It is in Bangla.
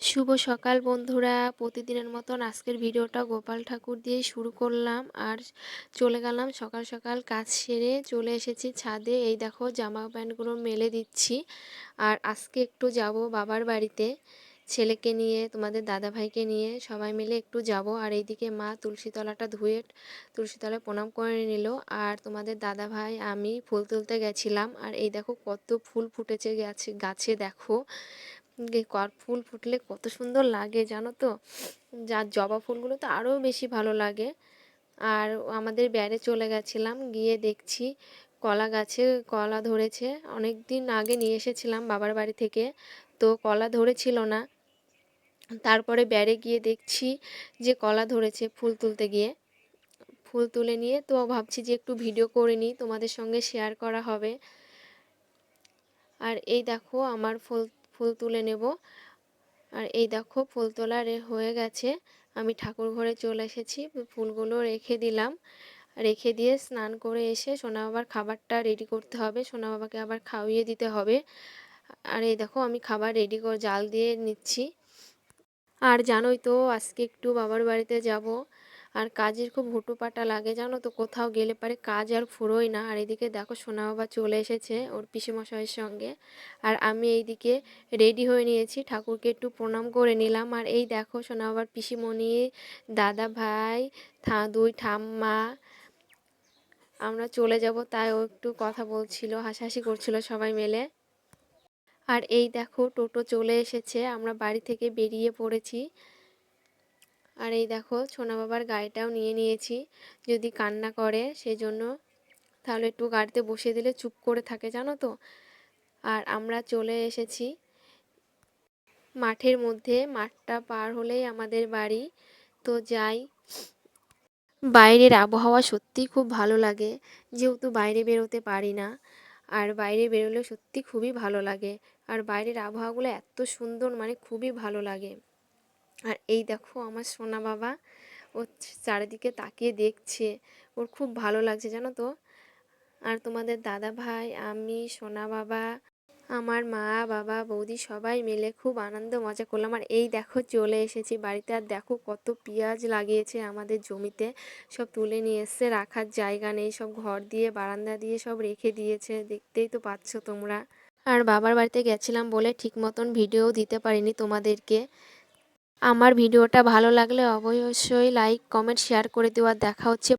শুভ সকাল বন্ধুরা। প্রতিদিনের মতন আজকের ভিডিওটা গোপাল ঠাকুর দিয়ে শুরু করলাম। আর চলে গেলাম সকাল সকাল কাজ সেরে চলে এসেছি ছাদে। এই দেখো জামা প্যান্টগুলো মেলে দিচ্ছি। আর আজকে একটু যাব বাবার বাড়িতে, ছেলেকে নিয়ে, তোমাদের দাদা ভাইকে নিয়ে। সবাই মিলে একটু যাব। আর এইদিকে মা তুলসীতলাটা ধুয়ে, তুলসীতলায় প্রণাম করে নিল। আর তোমাদের দাদা ভাই আমি ফুল তুলতে গেছিলাম। আর এই দেখো কত ফুল ফুটেছে গাছে গাছে দেখো। কর ফুল ফুটলে কত সুন্দর লাগে জানো তো? যা জবা ফুলগুলো তো আরও বেশি ভালো লাগে। আর আমাদের ব্যারে চলে গেছিলাম, গিয়ে দেখছি কলা গাছে কলা ধরেছে। অনেক দিন আগে নিয়ে এসেছিলাম বাবার বাড়ি থেকে, তো কলা ধরেছিল না। তারপরে ব্যারে গিয়ে দেখছি যে কলা ধরেছে ফুল তুলতে গিয়ে। ফুল তুলে নিয়ে তো ভাবছি যে একটু ভিডিও করে নিই, তোমাদের সঙ্গে শেয়ার করা হবে। আর এই দেখো, আমার ফুল ফুল তুলে নেব। আর এই দেখো ফুল তোলা হয়ে গেছে। আমি ঠাকুর ঘরে চলে এসেছি, ফুলগুলো রেখে দিলাম। রেখে দিয়ে স্নান করে এসে সোনা বাবার খাবারটা রেডি করতে হবে, সোনা বাবাকে আবার খাওয়িয়ে দিতে হবে। আর এই দেখো আমি খাবার রেডি করে জাল দিয়ে নিচ্ছি। আর জানোই তো আজকে একটু বাবার বাড়িতে যাব। আর কাজের খুব হুটোপাটা লাগে, জানো তো? কোথাও গেলে পারে কাজ আর ফুরোয় না। আর এদিকে দেখো সোনা বাবা চলে এসেছে ওর পিসেমশাইয়ের সঙ্গে। আর আমি এইদিকে রেডি হয়ে নিয়েছি, ঠাকুরকে একটু প্রণাম করে নিলাম। আর এই দেখো সোনা বাবার পিসিমণি, দাদা ভাই, থা, দুই ঠাম্মা, আমরা চলে যাব। তাই ও একটু কথা বলছিল, হাসাহাসি করছিল সবাই মিলে। আর এই দেখো টোটো চলে এসেছে, আমরা বাড়ি থেকে বেরিয়ে পড়েছি। আর এই দেখো সোনা বাবার গাড়িটাও নিয়ে নিয়েছি। যদি কান্না করে সেই জন্য তাহলে একটু গাড়িতে বসিয়ে দিলে চুপ করে থাকে, জানো তো? আর আমরা চলে এসেছি মাঠের মধ্যে। মাঠটা পার হলেই আমাদের বাড়ি। তো যাই, বাইরের আবহাওয়া সত্যিই খুব ভালো লাগে। যেহেতু বাইরে বেরোতে পারি না, আর বাইরে বেরোলে সত্যি খুবই ভালো লাগে। আর বাইরের আবহাওয়াগুলো এত সুন্দর মানে খুবই ভালো লাগে। আর এই দেখো আমার সোনা বাবা, ও চারিদিকে তাকিয়ে দেখছে। ওর খুব ভালো লাগছে, জানো তো? আর তোমাদের দাদা ভাই আমি, সোনা বাবা, আমার মা, বাবা, বৌদি সবাই মিলে খুব আনন্দ, মজা করলাম। আর এই দেখো চলে এসেছি বাড়িতে। আর দেখো কত পেঁয়াজ লাগিয়েছে আমাদের জমিতে। সব তুলে নিয়ে এসছে, রাখার জায়গা নেই, সব ঘর দিয়ে, বারান্দা দিয়ে সব রেখে দিয়েছে। দেখতেই তো পাচ্ছ তোমরা। আর বাবার বাড়িতে গেছিলাম বলে ঠিক মতন ভিডিও দিতে পারিনি তোমাদেরকে। আমার ভিডিওটা ভালো লাগলে অবশ্যই লাইক কমেন্ট শেয়ার করে দেওয়ার দেখা হচ্ছে